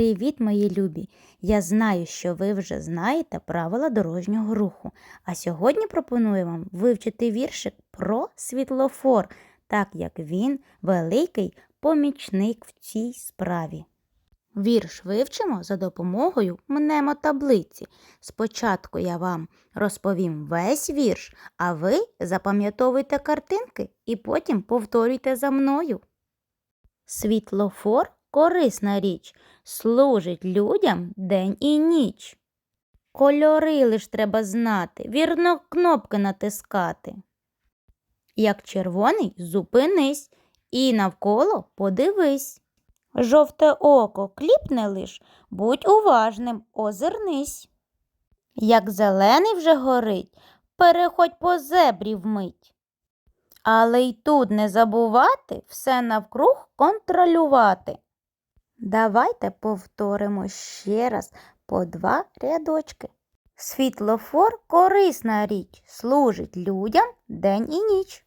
Привіт, мої любі! Я знаю, що ви вже знаєте правила дорожнього руху. А сьогодні пропоную вам вивчити віршик про світлофор, так як він великий помічник в цій справі. Вірш вивчимо за допомогою мнемотаблиці. Спочатку я вам розповім весь вірш, а ви запам'ятовуйте картинки і потім повторюйте за мною. Світлофор корисна річ, служить людям день і ніч. Кольори лиш треба знати, вірно кнопки натискати. Як червоний, зупинись і навколо подивись. Жовте око кліпне лиш, будь уважним, озирнись. Як зелений вже горить, переходь по зебрі вмить. Але й тут не забувати все навкруг контролювати. Давайте повторимо ще раз по два рядочки. Світлофор корисна річ, служить людям день і ніч.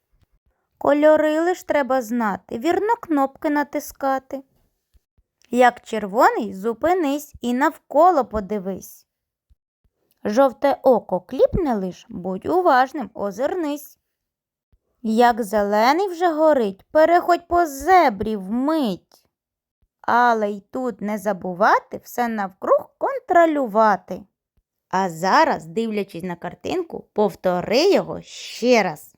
Кольори лиш треба знати, вірно кнопки натискати. Як червоний, зупинись і навколо подивись. Жовте око кліпне лиш, будь уважним, озирнись. Як зелений вже горить, переходь по зебрі вмить. Але й тут не забувати все навкруг контролювати. А зараз, дивлячись на картинку, повтори його ще раз.